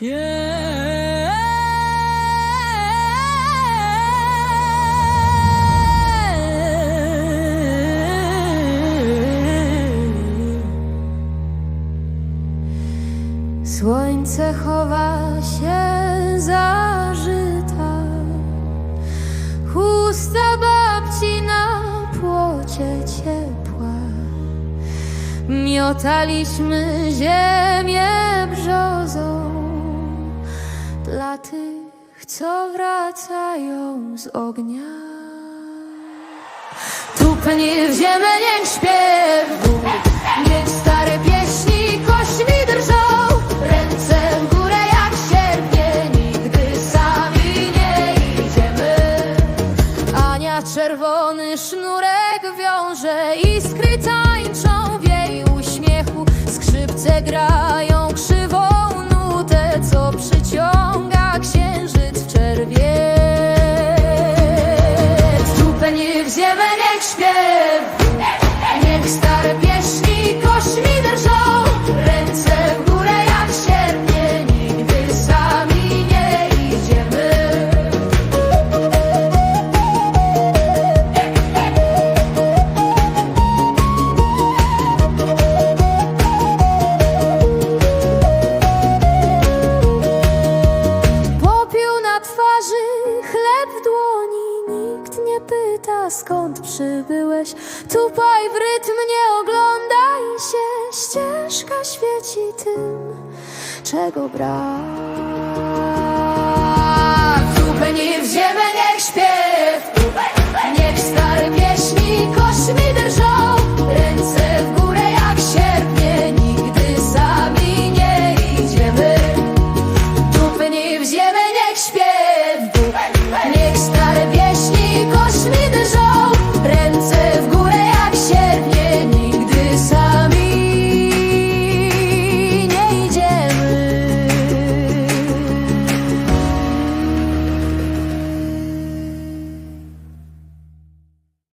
Słońce chowa się za żyta, chusta babci na płocie ciepła. Miotaliśmy ziemię brzozą dla tych, co wracają z ognia. Tupnie w ziemię, niech śpiewu, niech stare pieśni kośćmi drżą. Ręce w górę jak sierpnie, nigdy sami nie idziemy. Ania czerwony sznurek wiąże, iskry tańczą w jej uśmiechu. Skrzypce grają Stupenie w ziemię Pyta skąd przybyłeś. Tupaj w rytm, nie oglądaj się. Ścieżka świeci tym, czego brak